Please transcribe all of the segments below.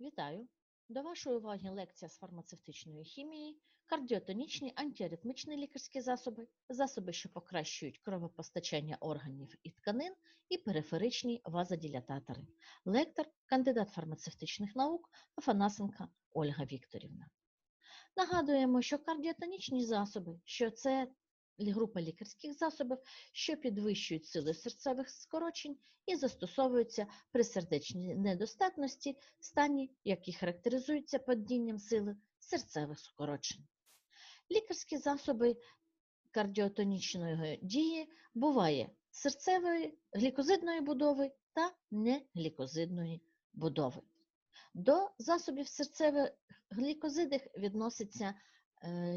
Вітаю! До вашої уваги лекція з фармацевтичної хімії, кардіотонічні антиаритмічні лікарські засоби, засоби, що покращують кровопостачання органів і тканин, і периферичні вазодилататори. Лектор, кандидат фармацевтичних наук Афанасенка Ольга Вікторівна. Нагадуємо, що кардіотонічні засоби, що це група лікарських засобів, що підвищують сили серцевих скорочень і застосовуються при сердечній недостатності, стані, які характеризуються падінням сили серцевих скорочень. Лікарські засоби кардіотонічної дії буває серцевої, глікозидної будови та неглікозидної будови. До засобів серцевих глікозидних відносяться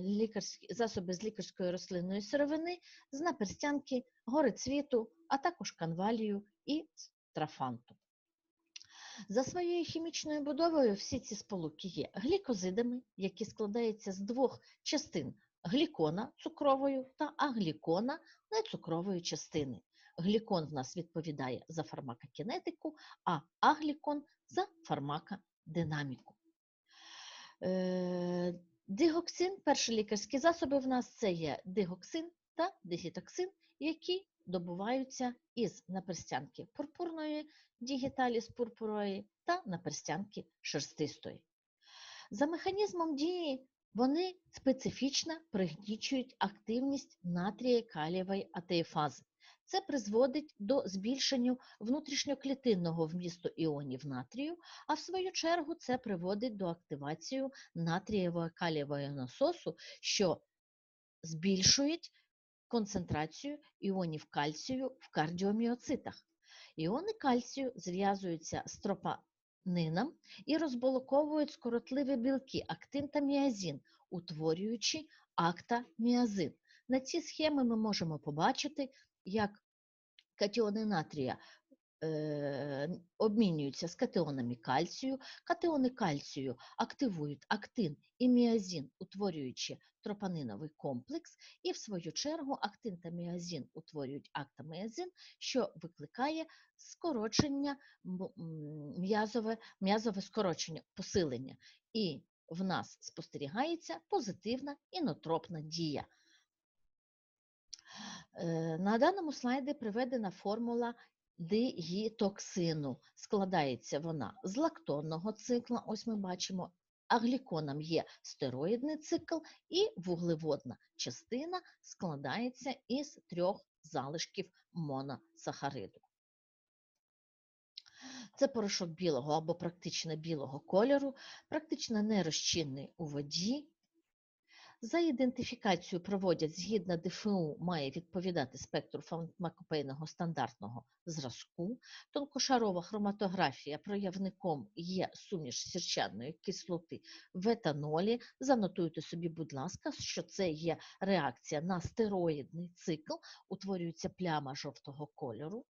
лікарські, засоби з лікарської рослинної сировини, з наперстянки, горицвіту, а також канвалію і трафанту. За своєю хімічною будовою всі ці сполуки є глікозидами, які складаються з двох частин глікона цукровою та аглікона нецукрової частини. Глікон в нас відповідає за фармакокінетику, а аглікон за фармакодинаміку. Дигоксин, перші лікарські засоби в нас це є дигоксин та дигітоксин, які добуваються із наперстянки пурпурної дігіталіс пурпурої та наперстянки шерстистої. За механізмом дії вони специфічно пригнічують активність натрія калієвої атеїфази. Це призводить до збільшення внутрішньоклітинного вмісту іонів натрію, а в свою чергу це приводить до активації натрієвого калієвого насосу, що збільшують концентрацію іонів кальцію в кардіоміоцитах. Іони кальцію зв'язуються з тропанином і розблоковують скоротливі білки актин та міазин, утворюючи актаміазин. На ці схеми ми можемо побачити, як катіони натрія е, обмінюються з катіонами кальцію. Катіони кальцію активують актин і міазин, утворюючи тропаниновий комплекс, і в свою чергу актин та міазин утворюють актаміазин, що викликає скорочення м'язове, м'язове скорочення, посилення. І в нас спостерігається позитивна інотропна дія. Е, На даному слайді приведена формула дигітоксину. Складається вона з лактонного цикла, ось ми бачимо, агліконом є стероїдний цикл, і вуглеводна частина складається із трьох залишків моносахариду. Це порошок білого або практично білого кольору, практично нерозчинний у воді. За ідентифікацію проводять згідно ДФУ має відповідати спектру фармакопейного стандартного зразку. Тонкошарова хроматографія проявником є суміш сірчаної кислоти в етанолі. Занотуйте собі, будь ласка, що це є реакція на стероїдний цикл, утворюється пляма жовтого кольору.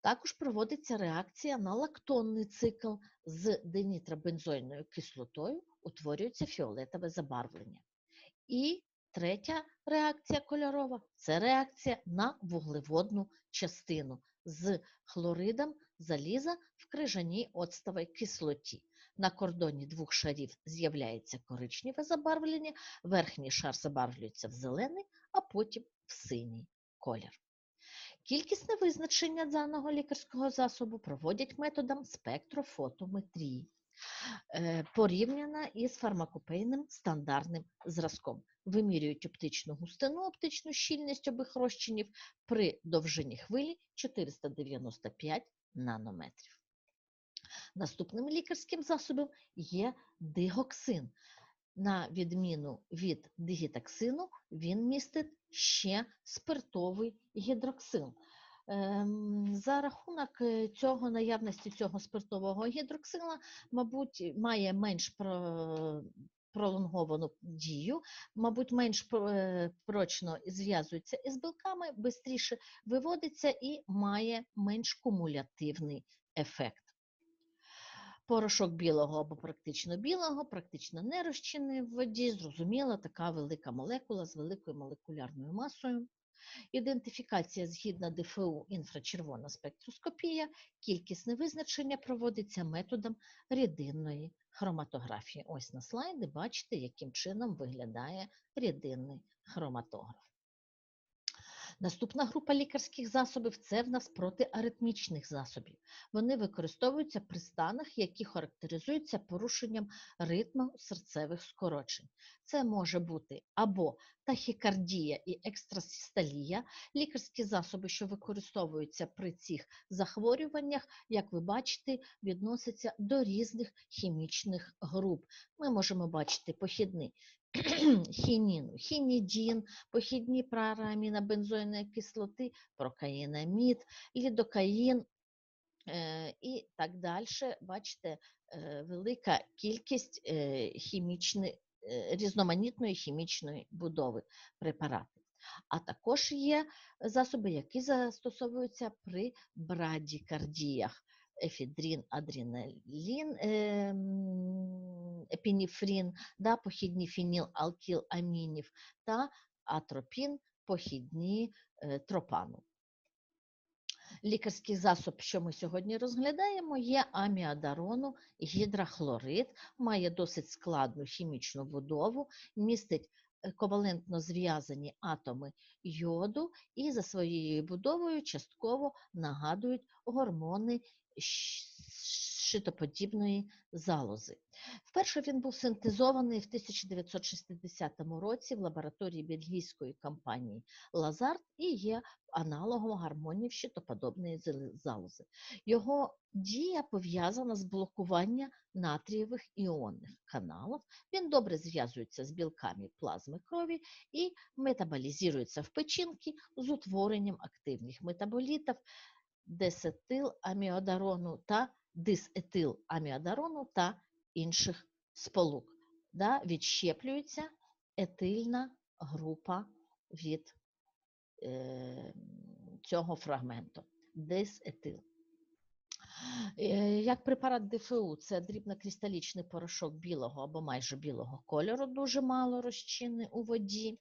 Також проводиться реакція на лактонний цикл з денітробензойною кислотою, утворюється фіолетове забарвлення. І третя реакція кольорова це реакція на вуглеводну частину з хлоридом заліза в крижаній оцтовій кислоті. На кордоні двох шарів з'являється коричневе забарвлення, верхній шар забарвлюється в зелений, а потім в синій колір. Кількісне визначення даного лікарського засобу проводять методом спектрофотометрії, порівняно із фармакопейним стандартним зразком. Вимірюють оптичну густину, оптичну щільність обох розчинів при довжині хвилі 495 нанометрів. Наступним лікарським засобом є дигоксин. На відміну від дигітоксину, він містить ще спиртовий гідроксил. За рахунок цього наявності цього спиртового гідроксила, мабуть, має менш пролонговану дію, мабуть, менш прочно зв'язується із білками, швидше виводиться і має менш кумулятивний ефект. Порошок білого або практично білого, практично не розчинний в воді, зрозуміла, така велика молекула з великою молекулярною масою. Ідентифікація згідно ДФУ інфрачервона спектроскопія, кількісне визначення проводиться методом рідинної хроматографії. Ось на слайді бачите, яким чином виглядає рідинний хроматограф. Наступна група лікарських засобів це в нас протиаритмічних засобів. Вони використовуються при станах, які характеризуються порушенням ритму серцевих скорочень. Це може бути або тахікардія і екстрасистолія, лікарські засоби, що використовуються при цих захворюваннях, як ви бачите, відносяться до різних хімічних груп. Ми можемо бачити похідний хініну, хінідін, похідні проамінобензойної кислоти, прокаїнамід, лідокаїн е, і так далі. Бачите, е, велика кількість е, хімічної, різноманітної хімічної будови препаратів. А також є засоби, які застосовуються при брадікардіях. Ефідрін, адреналін, ем, епінефрин, да, похідні фенілалкіламінів та атропін, похідні е, тропану. Лікарський засоб, що ми сьогодні розглядаємо, є аміадарону гідрохлорид, має досить складну хімічну будову, містить ковалентно зв'язані атоми йоду і за своєю будовою частково нагадують гормони щитоподібної залози. Вперше він був синтезований в 1960 році в лабораторії бельгійської компанії Лазарт і є аналогом гормонів щитоподобної залози. Його дія пов'язана з блокуванням натрієвих іонних каналів. Він добре зв'язується з білками плазми крові і метаболізується в печінки з утворенням активних метаболітів десетиламіодарону та дисетиламіодарону та інших сполук. Да, відщеплюється етильна група від е, цього фрагменту. Дисетил. Е, Як препарат ДФУ, це дрібнокристалічний порошок білого або майже білого кольору, дуже мало розчинний у воді.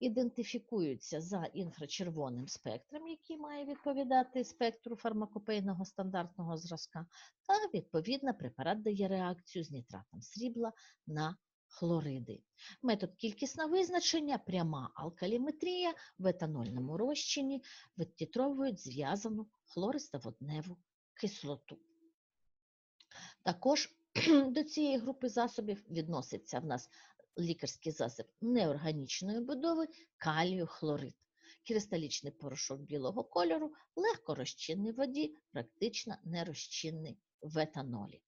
Ідентифікуються за інфрачервоним спектром, який має відповідати спектру фармакопейного стандартного зразка, та відповідно препарат дає реакцію з нітратом срібла на хлориди. Метод кількісного визначення, пряма алкаліметрія в етанольному розчині відтітровують зв'язану хлористоводневу кислоту. Також до цієї групи засобів відноситься в нас лікарський засіб неорганічної будови калію хлорид. Кристалічний порошок білого кольору, легко розчинний в воді, практично нерозчинний в етанолі.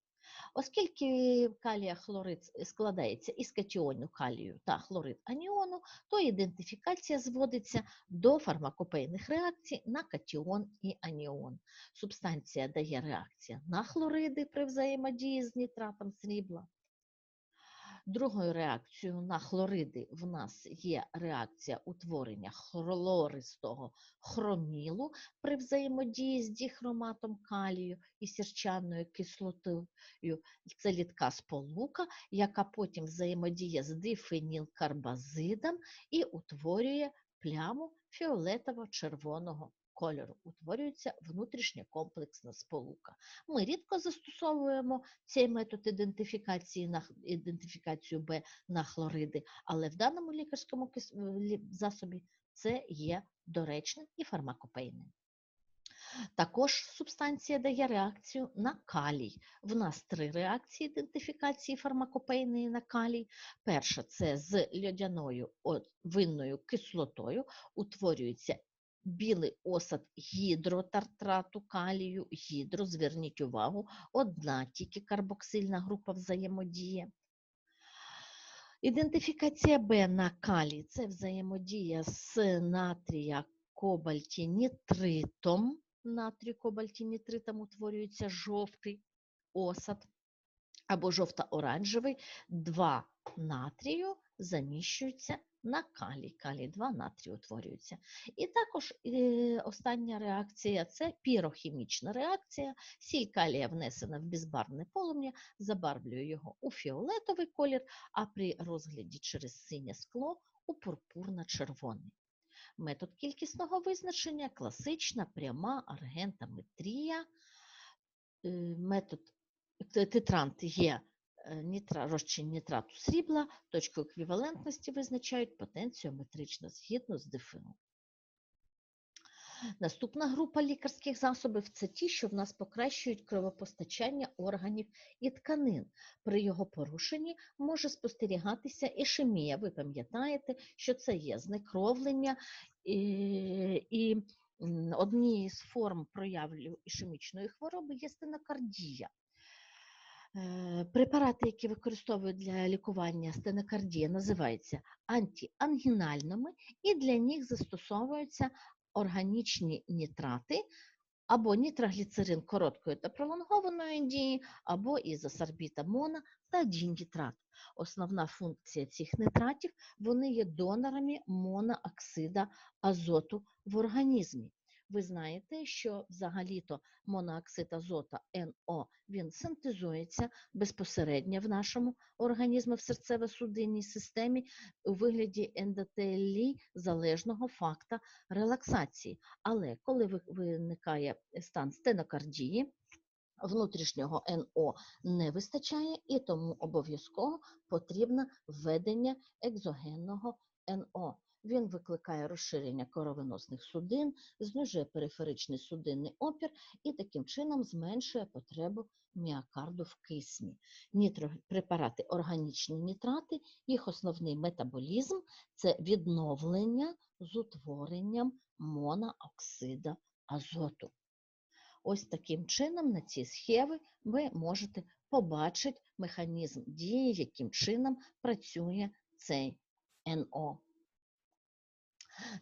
Оскільки калія хлорид складається із катіонів калію та хлорид аніону, то ідентифікація зводиться до фармакопейних реакцій на катіон і аніон. Субстанція дає реакція на хлориди при взаємодії з нітратом срібла. Другою реакцією на хлориди в нас є реакція утворення хлористого хромілу при взаємодії з діхроматом калію і сірчаною кислотою. Це літка сполука, яка потім взаємодіє з дифенілкарбазидом і утворює пляму фіолетово-червоного кольору. Утворюється внутрішньокомплексна сполука. Ми рідко застосовуємо цей метод ідентифікації на ідентифікацію Б на хлориди, але в даному лікарському е, засобі це є доречним і фармакопейним. Також субстанція дає реакцію на калій. В нас три реакції ідентифікації фармакопейної на калій. Перша це з льодяною винною кислотою утворюється білий осад гідротартрату калію, гідро, зверніть увагу, одна тільки карбоксильна група взаємодіє. Ідентифікація Б на калій це взаємодія з натрія кобальтінітритом. Натрій кобальтінітритом утворюється жовтий осад або жовто-оранжевий. Два натрію заміщуються на калій. Калій 2 натрій утворюється. І також е, остання реакція це пірохімічна реакція. Сіль калія внесена в безбарвне полум'я, забарвлює його у фіолетовий колір, а при розгляді через синє скло у пурпурно-червоний. Метод кількісного визначення, класична, пряма, аргентаметрія. Е, Метод титрант є е, нітра, розчин нітрату срібла, точку еквівалентності визначають потенціометрично згідно з ДФО. Наступна група лікарських засобів це ті, що в нас покращують кровопостачання органів і тканин. При його порушенні може спостерігатися ішемія. Ви пам'ятаєте, що це є знекровлення і, і однією з форм проявлю ішемічної хвороби є стенокардія. Е, Препарати, які використовують для лікування стенокардії, називаються антиангінальними, і для них застосовуються органічні нітрати або нітрогліцерин короткої та пролонгованої дії, або ізосорбіт амона та дінітрат. Основна функція цих нитратів вони є донорами монооксида азоту в організмі. Ви знаєте, що взагалі-то монооксид азота НО він синтезується безпосередньо в нашому організмі в серцево-судинній системі у вигляді ендотелій залежного факта релаксації. Але коли виникає стан стенокардії, внутрішнього НО не вистачає, і тому обов'язково потрібно введення екзогенного НО. Він викликає розширення кровоносних судин, знижує периферичний судинний опір і таким чином зменшує потребу міокарду в кисні. Нітро, препарати органічні нітрати, їх основний метаболізм це відновлення з утворенням монооксида азоту. Ось таким чином на цій схемі ви можете побачити механізм дії, яким чином працює цей НО.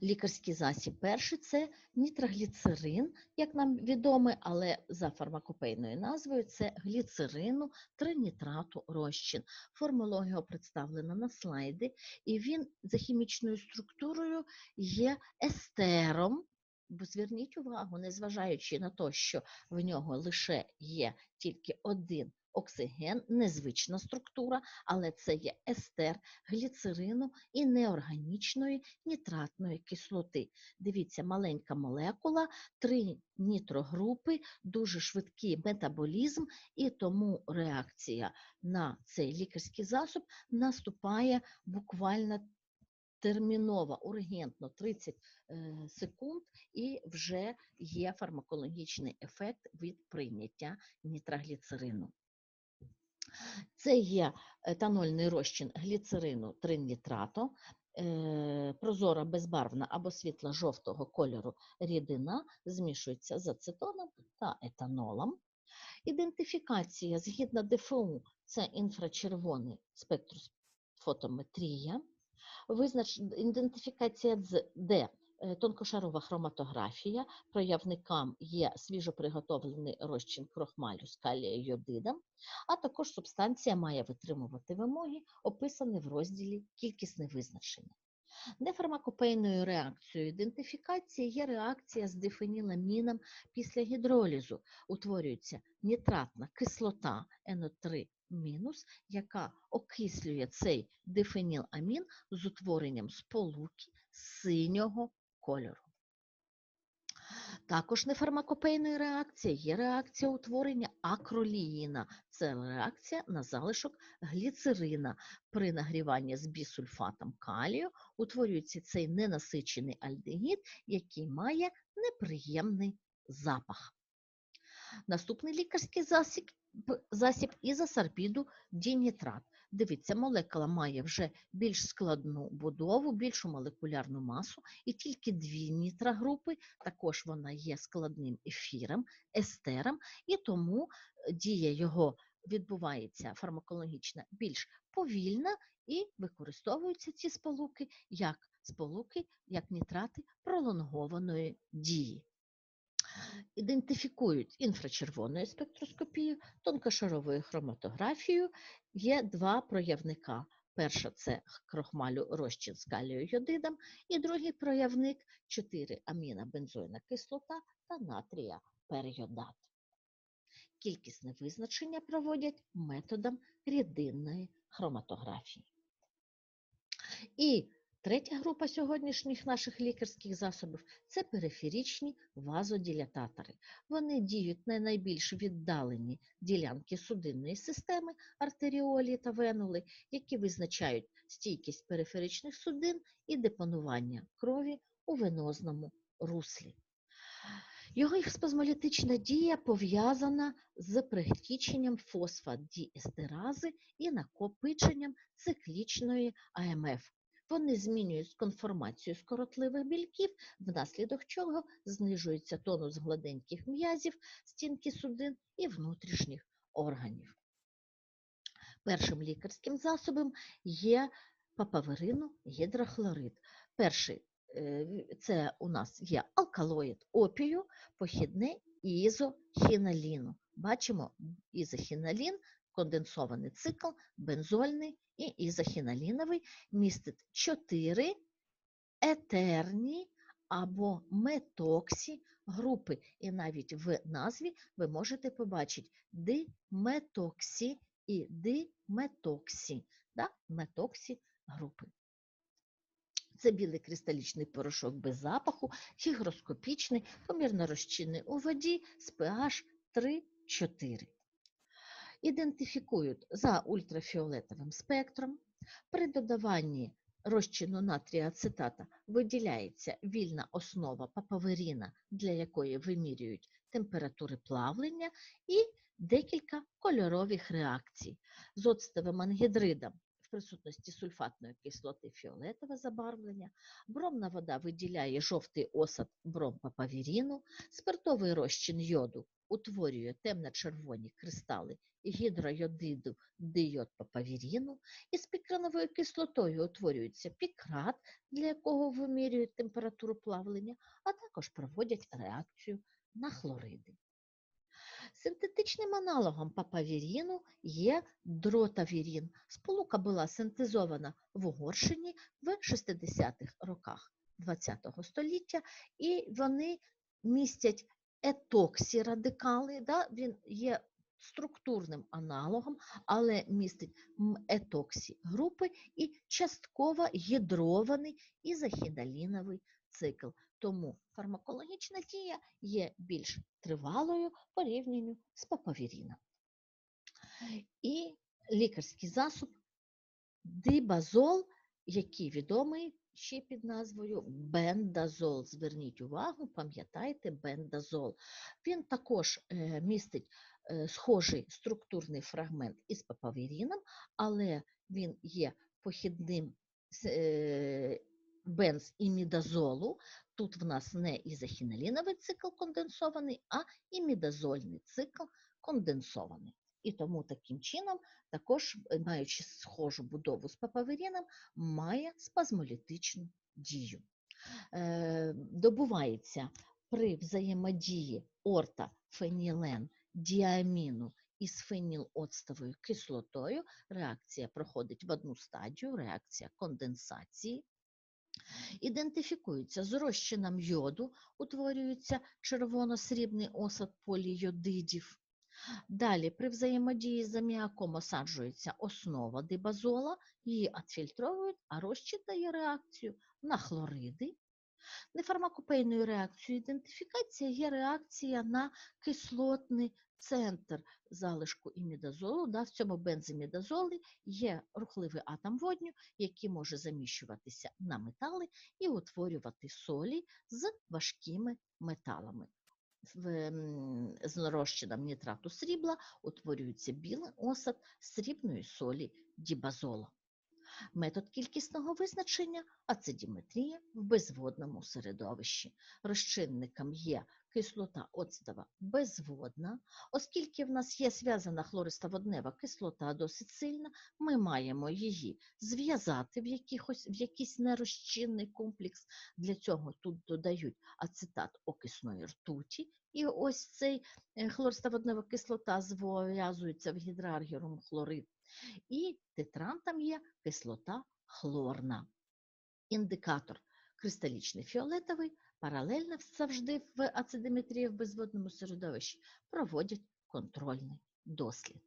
Лікарський засіб перший це нітрогліцерин, як нам відомо, але за фармакопейною назвою це гліцерину тринітрату розчин. Формула його представлена на слайді, і він за хімічною структурою є естером. Бо зверніть увагу, незважаючи на те, що в нього лише є тільки один оксиген, незвична структура, але це є естер гліцерину і неорганічної нітратної кислоти. Дивіться, маленька молекула, три нітрогрупи, дуже швидкий метаболізм, і тому реакція на цей лікарський засіб наступає буквально терміново, ургентно 30 е, секунд, і вже є фармакологічний ефект від прийняття нітрогліцерину. Це є етанольний розчин гліцерину тринітрату, е, прозора безбарвна або світло-жовтого кольору рідина змішується з ацетоном та етанолом. Ідентифікація згідно ДФУ це інфрачервоний спектросфотометрія. Визнач... Ідентифікація з Д тонкошарова хроматографія. Проявникам є свіжоприготовлений розчин крохмалю з йодидом, а також субстанція має витримувати вимоги, описані в розділі Кількісне визначення. Нефармакопейною реакцією ідентифікації є реакція з дифеніламіном після гідролізу. Утворюється нітратна кислота НО3 мінус, яка окислює цей дифеніламін з утворенням сполуки синього кольору. Також нефармакопейною реакцією є реакція утворення акроліїна. Це реакція на залишок гліцерина. При нагріванні з бісульфатом калію утворюється цей ненасичений альдегід, який має неприємний запах. Наступний лікарський засіб, засіб ізосарбіду дінітрат. Дивіться, молекула має вже більш складну будову, більшу молекулярну масу, і тільки дві нітрогрупи, також вона є складним ефіром, естером, і тому е, дія його відбувається фармакологічно більш повільна, і використовуються ці сполуки як сполуки, як нітрати пролонгованої дії. Ідентифікують інфрачервоною спектроскопією, тонкошаровою хроматографією. Є два проявника. Перша це крохмалю розчин з калію йодидом, і другий проявник 4 аміна бензойна кислота та натрія перйодат. Кількісне визначення проводять методом рідинної хроматографії. І Третя група сьогоднішніх наших лікарських засобів це периферичні вазодилататори. Вони діють на найбільш віддалені ділянки судинної системи, артеріолі та венули, які визначають стійкість периферичних судин і депонування крові у венозному руслі. Його спазмолітична дія пов'язана з пригтіченням фосфодіестерази і накопиченням циклічної АМФ. Вони змінюють конформацію скоротливих білків, внаслідок чого знижується тонус гладеньких м'язів, стінки судин і внутрішніх органів. Першим лікарським засобом є папаверину гідрохлорид. Перший е, це у нас є алкалоїд опію, похідне ізохіналіну. Бачимо ізохіналін, конденсований цикл, бензольний і ізохіналіновий містить 4 етерні або метоксі групи. І навіть в назві ви можете побачити диметоксі і диметоксі, да? метоксі групи. Це білий кристалічний порошок без запаху, гігроскопічний, помірно розчинний у воді з pH 3-4. Ідентифікують за ультрафіолетовим спектром. При додаванні розчину натрія ацетата виділяється вільна основа папаверіна, для якої вимірюють температури плавлення, і декілька кольорових реакцій. З оцтовим ангідридом в присутності сульфатної кислоти фіолетове забарвлення, бромна вода виділяє жовтий осад бромпапавіріну, спиртовий розчин йоду утворює темно-червоні кристали гідройодиду дийод папавіріну, і з пікрановою кислотою утворюється пікрат, для якого вимірюють температуру плавлення, а також проводять реакцію на хлориди. Синтетичним аналогом папавіріну є дротавірін. Сполука була синтезована в Угорщині в 60-х роках ХХ століття, і вони містять етоксірадикали, да? він є структурним аналогом, але містить етоксі групи і частково гідрований ізохідаліновий цикл. Тому фармакологічна дія є більш тривалою порівнянню з папавіріном. І лікарський засіб дибазол, який відомий ще під назвою бендазол. Зверніть увагу, пам'ятайте бендазол. Він також е, містить е, схожий структурний фрагмент із папавіріном, але він є похідним е, бензімідазолу. Тут в нас не ізохіноліновий цикл конденсований, а імідазольний цикл конденсований. І тому таким чином, також е, маючи схожу будову з папаверіном, має спазмолітичну дію. Е, добувається при взаємодії орта фенілен діаміну із фенілоцтовою кислотою. Реакція проходить в одну стадію, реакція конденсації. Ідентифікується з розчином йоду, утворюється червоно-срібний осад полійодидів. Далі при взаємодії з аміаком осаджується основа дибазола, її відфільтровують, а розчин дає реакцію на хлориди. Нефармакопейною реакцією ідентифікації є реакція на кислотний центр залишку імідазолу. Да, в цьому бензимідазолі є рухливий атом водню, який може заміщуватися на метали і утворювати солі з важкими металами. З розчином нітрату срібла утворюється білий осад срібної солі дібазола. Метод кількісного визначення ацидіметрія в безводному середовищі. Розчинником є кислота оцтова безводна. Оскільки в нас є зв'язана хлористоводнева кислота досить сильна, ми маємо її зв'язати в, якихось, в якийсь нерозчинний комплекс. Для цього тут додають ацетат окисної ртуті. І ось цей е, хлористоводнева кислота зв'язується в гідраргірум хлорид. І тетрантом є кислота хлорна. Індикатор кристалічний фіолетовий, паралельно завжди в ацидиметрії в безводному середовищі проводять контрольний дослід.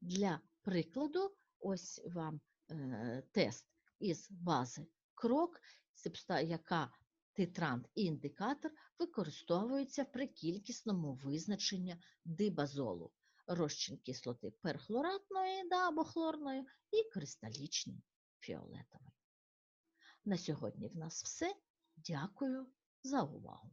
Для прикладу, ось вам е, тест із бази крок, яка титрант і індикатор використовуються при кількісному визначенні дибазолу, розчин кислоти перхлоратної да, або хлорної і кристалічний фіолетовий. На сьогодні в нас все. Дякую за увагу.